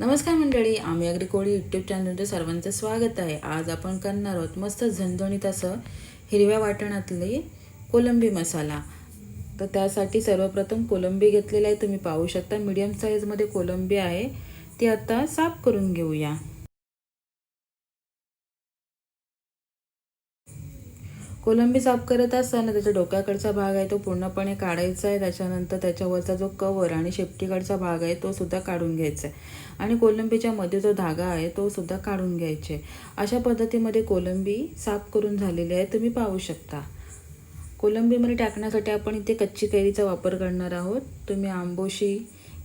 नमस्कार मंडळी आम्ही अगदी कोळी यूट्यूब चॅनलमध्ये सर्वांचं स्वागत आहे. आज आपण करणार आहोत मस्त झणझणीत असं हिरव्या वाटणातले कोलंबी मसाला. तर त्यासाठी सर्वप्रथम कोलंबी घेतलेली आहे तुम्ही पाहू शकता. मीडियम साईजमध्ये कोलंबी आहे ती आता साफ करून घेऊया. कोलंबी साफ करत असताना त्याच्या डोक्याकडचा भाग आहे तो पूर्णपणे काढायचा आहे. त्याच्यानंतर त्याच्यावरचा जो कवर आणि शेपटीकडचा भाग आहे तो सुद्धा काढून घ्यायचा आहे. आणि कोलंबीच्या मध्ये जो धागा आहे तो सुद्धा काढून घ्यायचे अशा पद्धतीमध्ये कोलंबी साफ करून झालेली आहे. तुम्ही पाहू शकता. कोलंबीमध्ये टाकण्यासाठी आपण इथे कच्ची कैरीचा वापर करणार आहोत. तुम्ही आंबोशी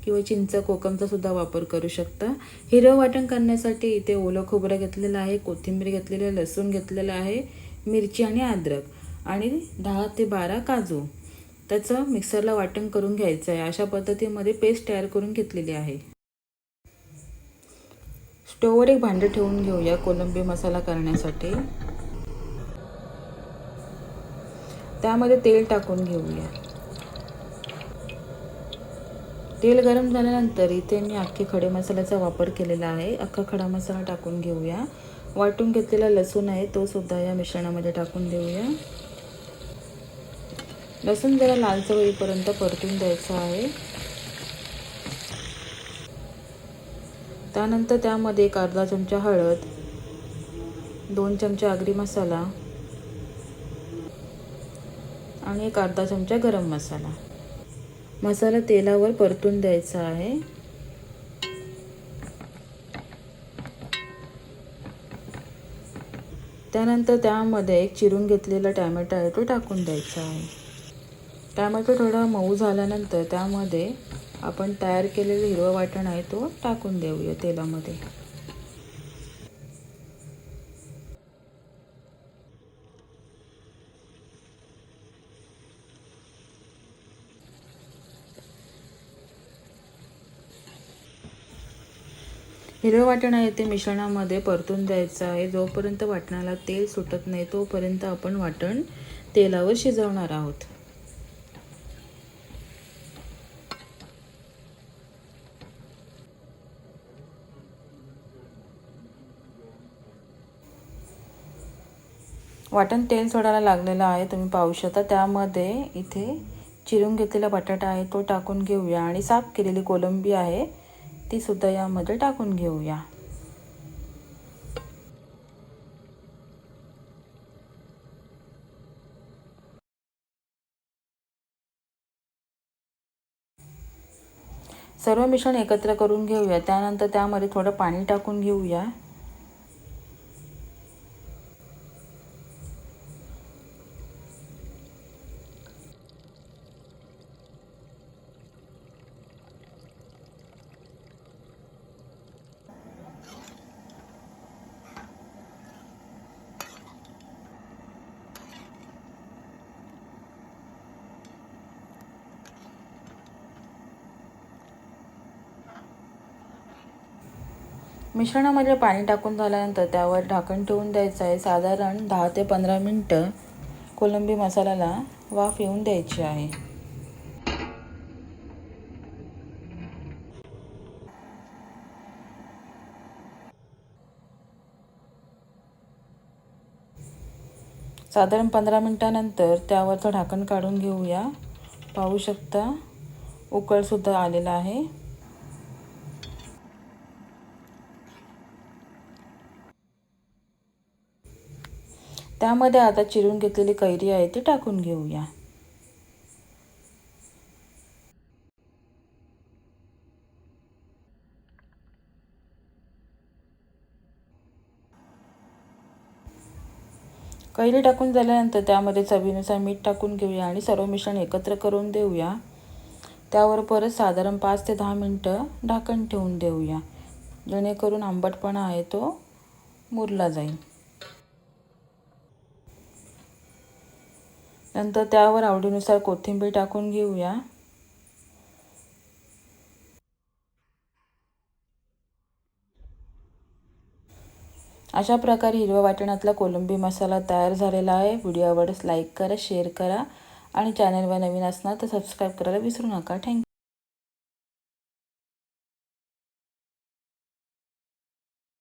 किंवा चिंच कोकमचा सुद्धा वापर करू शकता. हिरवं वाटण करण्यासाठी इथे ओलं खोबरं घेतलेलं आहे कोथिंबीर घेतलेली आहे लसूण घेतलेलं आहे. मिरची आणि अद्रक आणि दहा ते बारा काजू. त्याचं मिक्सरला वाटण करून घ्यायचं आहे अशा पद्धतीमध्ये पेस्ट तयार करून घेतलेली आहे. स्टोववर एक भांडं ठेवून घेऊया कोलंबी मसाला करण्यासाठी. त्यामध्ये तेल टाकून घेऊया. तेल गरम झाल्यानंतर इथे मी अख्खे खडे मसाल्याचा वापर केलेला आहे. अख्खा खडा मसाला टाकून घेऊया. वाटून घेतलेला लसूण आहे तो सुद्धा या मिश्रणामध्ये टाकून देऊया. लसूण जरा लालचं होईपर्यंत परतून द्यायचं आहे. त्यानंतर त्यामध्ये एक अर्धा चमचा हळद दोन चमचे आगरी मसाला आणि एक अर्धा चमचा गरम मसाला. मसाला तेलावर परतून द्यायचा आहे. त्यानंतर त्यामध्ये एक चिरून घेतलेला टॅमॅटो आहे तो टाकून द्यायचा आहे. टॅमॅटो थोडा मऊ झाल्यानंतर त्यामध्ये आपण तयार केलेलं हिरवं वाटण आहे तो टाकून देऊया तेलामध्ये. हिरवं वाटण आहे ते मिश्रणामध्ये परतून द्यायचं आहे. जोपर्यंत वाटणाला तेल सुटत नाही तोपर्यंत आपण वाटण तेलावर शिजवणार आहोत. वाटण तेल सोडायला लागलेलं आहे तुम्ही पाहू शकता. त्यामध्ये इथे चिरून घेतलेला बटाटा आहे तो टाकून घेऊया. आणि साफ केलेली कोलंबी आहे. ती सुद्धा यामध्ये टाकून घेऊया. सर्व मिश्रण एकत्र करून घेऊया. त्यानंतर त्यामध्ये थोडं पाणी टाकून घेऊया. मिश्रणामध्ये पाणी टाकून झाल्यानंतर त्यावर ढाकण ठेवून द्यायचं आहे. साधारण दहा ते पंधरा मिनटं कोलंबी मसाल्याला वाफ येऊन द्यायची आहे. साधारण पंधरा मिनटानंतर त्यावरचं ढाकण काढून घेऊया. पाहू शकता उकळसुद्धा आलेला आहे. त्यामध्ये आता चिरून घेतलेली कैरी आहे ती टाकून घेऊया. कैरी टाकून झाल्यानंतर त्यामध्ये चवीनुसार मीठ टाकून घेऊया आणि सर्व मिश्रण एकत्र करून देऊया. त्यावर परत साधारण पाच ते दहा मिनटं ढाकण ठेवून देऊया. जेणेकरून आंबटपणा आहे तो मुरला जाईल. नंतर त्यावर आवडीनुसार कोथिंबीर टाकून घेऊया. अशा प्रकारे हिरव्या वाटणातला कोलंबी मसाला तयार झालेला आहे. व्हिडिओ आवडस लाईक करा शेअर करा आणि चॅनलवर नवीन असणार तर सबस्क्राईब करायला विसरू नका. थँक्यू